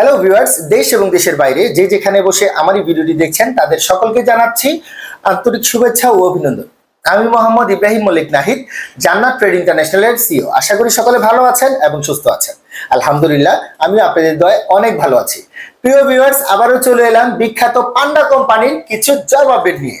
Hello viewers দেশ এবং দেশের বাইরে যে যেখানে বসে আমার এই ভিডিওটি দেখছেন, তাদের সকলকে জানাচ্ছি আন্তরিক শুভেচ্ছা ও অভিনন্দন। আমি মোহাম্মদ ইব্রাহিম মল্লিক নাহিদ, জান্নাত ট্রেড ইন্টারন্যাশনালের সিও আশা করি সকলে ভালো আছেন এবং সুস্থ আছেন। আলহামদুলিল্লাহ আমি আপনাদের দয়ে অনেক ভালো আছি। প্রিয় ভিউয়ার্স আবারও চলে এলাম বিখ্যাত পান্ডা কোম্পানির কিছু জব আপডেট নিয়ে।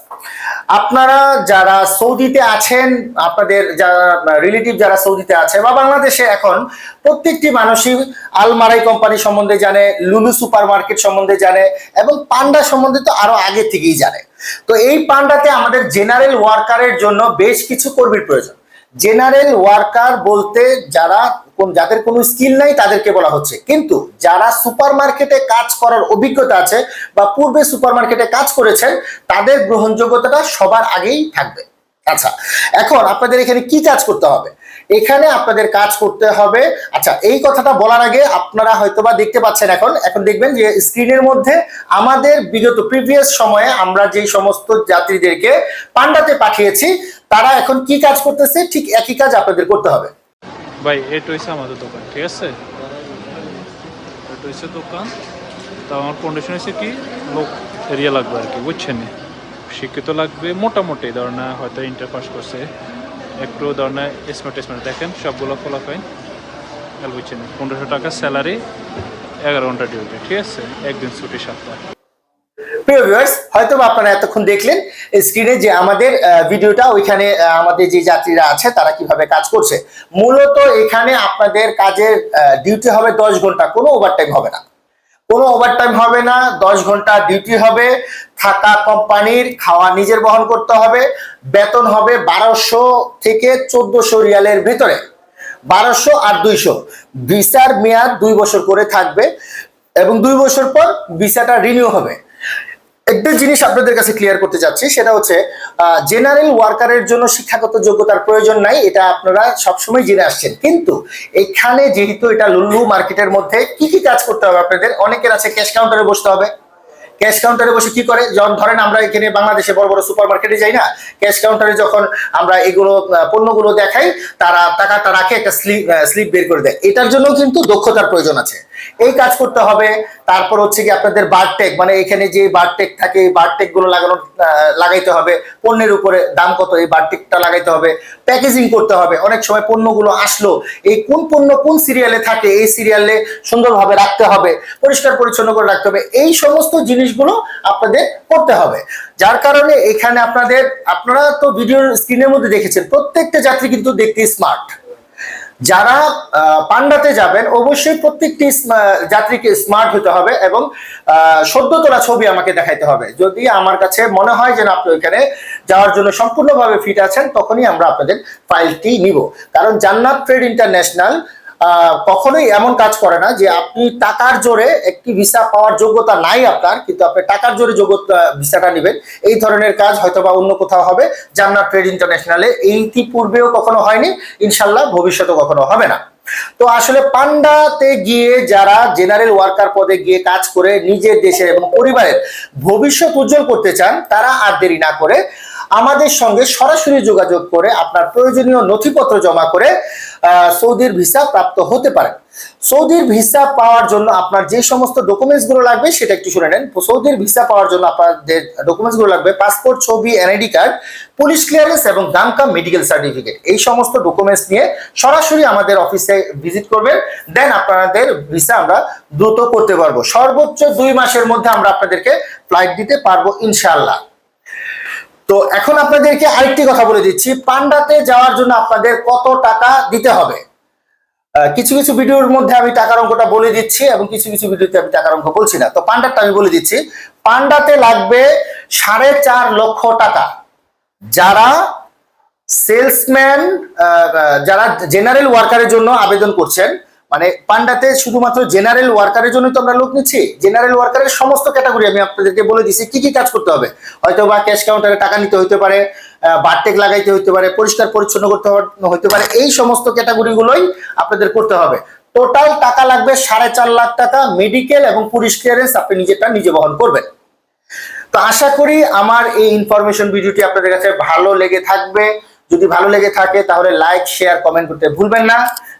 আপনারা যারা সৌদিতে আছেন, আপনাদের যারা রিলেটিভ যারা সৌদিতে আছে বা বাংলাদেশে এখন, প্রত্যেকটি মানুষই আলমারাই কোম্পানি সম্বন্ধে জানে, লুলু সুপার মার্কেট সম্বন্ধে জানে এবং পান্ডা সম্বন্ধে তো আরও আগে থেকেই জানে। তো এই পান্ডাতে আমাদের জেনারেল ওয়ার্কারের জন্য বেশ কিছু কর্মীর প্রয়োজন। জেনারেল ওয়ার্কার বলতে যারা কোন যাদের কোনো স্কিল নাই তাদেরকে বলা হচ্ছে। কিন্তু যারা সুপার মার্কেটে কাজ করার অভিজ্ঞতা আছে বা পূর্বে সুপার মার্কেটে কাজ করেছেন, তাদের গ্রহণযোগ্যতাটা সবার আগেই থাকবে। আচ্ছা এখন আপনাদের এখানে কি কাজ করতে হবে? এখানে আপনাদের কাজ করতে হবে আচ্ছা এই কথাটা বলার আগে আপনারা হয়তোবা দেখতে পাচ্ছেন এখন এখন দেখবেন যে স্ক্রিনের মধ্যে আমাদের বিগত প্রিভিয়াস সময়ে আমরা যেই সমস্ত যাত্রীদেরকে পান্ডাতে পাঠিয়েছি, তারা এখন কি কাজ করতেছে? ঠিক একই কাজ আপনাদের করতে হবে। ভাই, এটা হচ্ছে আমাদের দোকান, ঠিক আছে? এটা হচ্ছে দোকান। তা আমার কন্ডিশন হয়েছে কি, লোক এরিয়া লাগবে আর কি, বুঝছেন শিক্ষিত লাগবে, মোটামুটি ধরেন হয়তো ইন্টার পাস করছে। একটু ধরেন স্মার্ট স্মার্ট দেখেন, সবগুলো খোলা ফাইন তাহলে বুঝছেন পনেরোশো টাকা স্যালারি এগারো ঘণ্টা ডিউটি ঠিক আছে? একদিন ছুটি, সপ্তাহ। প্রিয় ভিউয়ার্স হয়তো আপনারা এতক্ষণ দেখলেন স্ক্রিনে যে আমাদের ভিডিওটা ওইখানে আমাদের যে যাত্রীরা আছে, তারা কীভাবে কাজ করছে। মূলত এখানে আপনাদের কাজের ডিউটি হবে দশ ঘণ্টা, কোনো ওভারটাইম হবে না। কোনো ওভারটাইম হবে না, দশ ঘণ্টা ডিউটি হবে, থাকা কোম্পানির খাওয়া নিজের বহন করতে হবে, বেতন হবে বারোশো থেকে চোদ্দশো রিয়ালের ভিতরে। বারোশো আর দুইশো। ভিসার মেয়াদ দুই বছর করে থাকবে, এবং দুই বছর পর ভিসাটা রিনিউ হবে। একটা জিনিস আপনাদের কাছে ক্লিয়ার করতে চাচ্ছি, সেটা হচ্ছে জেনারেল ওয়ার্কারের জন্য শিক্ষাগত যোগ্যতার প্রয়োজন নাই, এটা আপনারা সবসময় জেনে আসছেন। কিন্তু এখানে যেহেতু এটা লুল্লু মার্কেটের মধ্যে, কি কি কাজ করতে হবে আপনাদের? অনেকের আছে ক্যাশ কাউন্টারে বসতে হবে। ক্যাশ কাউন্টারে বসে কি করে? যখন ধরেন আমরা এখানে বাংলাদেশে বড় বড় সুপার মার্কেটে যাই না ক্যাশ কাউন্টারে যখন আমরা এগুলো পণ্যগুলো দেখাই, তারা টাকাটা রাখে, একটা স্লিপ স্লিপ বের করে দেয়। এটার জন্য কিন্তু দক্ষতার প্রয়োজন আছে। এই কাজ করতে হবে। তারপর হচ্ছে কি আপনাদের বারটেক মানে এখানে যে বারটেক থাকে, এই বারটেকগুলো লাগানো লাগাইতে হবে। পণ্যের উপরে দাম কত, এই বারটেকটা লাগাইতে হবে। প্যাকেজিং করতে হবে। অনেক সময় পণ্যগুলো আসলো, এই কোন পণ্য কোন সিরিয়ালে থাকে, এই সিরিয়ালে সুন্দরভাবে রাখতে হবে, পরিষ্কার পরিচ্ছন্ন করে রাখতে হবে। এই সমস্ত জিনিসগুলো আপনাদের করতে হবে। যার কারণে এখানে আপনাদের, আপনারা তো ভিডিওর স্ক্রিনের মধ্যে দেখেছেন, প্রত্যেকটা যাত্রী কিন্তু দেখতে স্মার্ট যারা পান্ডাতে যাবেন, অবশ্যই প্রত্যেকটি যাত্রীকে স্মার্ট হতে হবে এবং সদ্য তোলা ছবি আমাকে দেখাইতে হবে। যদি আমার কাছে মনে হয় যে আপনি ওইখানে যাওয়ার জন্য সম্পূর্ণভাবে ফিট আছেন, তখনই আমরা আপনাদের ফাইলটি নিব। কারণ জান্নাত ট্রেড ইন্টারন্যাশনাল কখনোই এমন কাজ করে না যে আপনি টাকার জোরে একটি ভিসা পাওয়ার যোগ্যতা নাই আপনার, কিন্তু আপনি টাকার জোরে যোগ্যতা ভিসাটা নেবেন। এই ধরনের কাজ হয়তো বা অন্য কোথাও হবে। জান্নাত ট্রেড ইন্টারন্যাশনালে এই ইতিপূর্বেও কখনো হয়নি, ইনশাল্লাহ ভবিষ্যতে কখনো হবে না। তো আসলে পান্ডাতে গিয়ে যারা জেনারেল ওয়ার্কার পদে গিয়ে কাজ করে নিজের দেশের এবং পরিবারের ভবিষ্যৎ উজ্জ্বল করতে চান, তারা আর দেরি না করে আমাদের সঙ্গে সরাসরি যোগাযোগ করে আপনার প্রয়োজনীয় নথিপত্র জমা করে সৌদির ভিসা প্রাপ্ত হতে পারেন। সৌদির ভিসা পাওয়ার জন্য আপনার যে সমস্ত ডকুমেন্টসগুলো লাগবে সেটা একটু শুনে নেন। সৌদির ভিসা পাওয়ার জন্য আপনাদের ডকুমেন্টসগুলো লাগবে পাসপোর্ট ছবি এনআইডি কার্ড পুলিশ ক্লিয়ারেন্স এবং দামকাম মেডিকেল সার্টিফিকেট এই সমস্ত ডকুমেন্টস নিয়ে সরাসরি আমাদের অফিসে ভিজিট করবেন। দেন আপনাদের ভিসা আমরা দ্রুত করতে পারব। সর্বোচ্চ দুই মাসের মধ্যে আমরা আপনাদেরকে ফ্লাইট দিতে পারব, ইনশাআল্লাহ। তো এখন আপনাদেরকে আরেকটি কথা বলে দিচ্ছি। পান্ডাতে যাওয়ার জন্য আপনাদের কত টাকা দিতে হবে? কিছু কিছু ভিডিওর মধ্যে আমি টাকার অঙ্কটা বলে দিচ্ছি এবং কিছু কিছু ভিডিওতে আমি টাকার অঙ্ক বলছি না। তো পান্ডারটা আমি বলে দিচ্ছি। পান্ডাতে লাগবে সাড়ে চার লক্ষ টাকা। যারা সেলসম্যান যারা জেনারেল ওয়ার্কারের জন্য আবেদন করছেন মানে পান্ডাতে শুধুমাত্র জেনারেল ওয়ার্কারের জন্য তো আমরা লোক নিচ্ছি। জেনারেল ওয়ার্কারের সমস্ত ক্যাটাগরি আমি আপনাদেরকে বলে দিচ্ছি কি কি কাজ করতে হবে? হয়তো বা ক্যাশ কাউন্টারে টাকা নিতে হতে পারে বারটেক লাগাইতে হতে পারে, পরিষ্কার পরিচ্ছন্ন করতে হতে- পারে, এই সমস্ত ক্যাটাগরি গুলোই আপনাদের করতে হবে। টোটাল টাকা লাগবে সাড়ে চার লাখ টাকা মেডিকেল এবং পুলিশ ক্লিয়ারেন্স আপনি নিজেরটা নিজে বহন করবেন। তো আশা করি আমার এই ইনফরমেশন ভিডিওটি আপনাদের কাছে ভালো লেগে থাকবে। যদি ভালো লেগে থাকে তাহলে লাইক শেয়ার কমেন্ট করতে ভুলবেন না।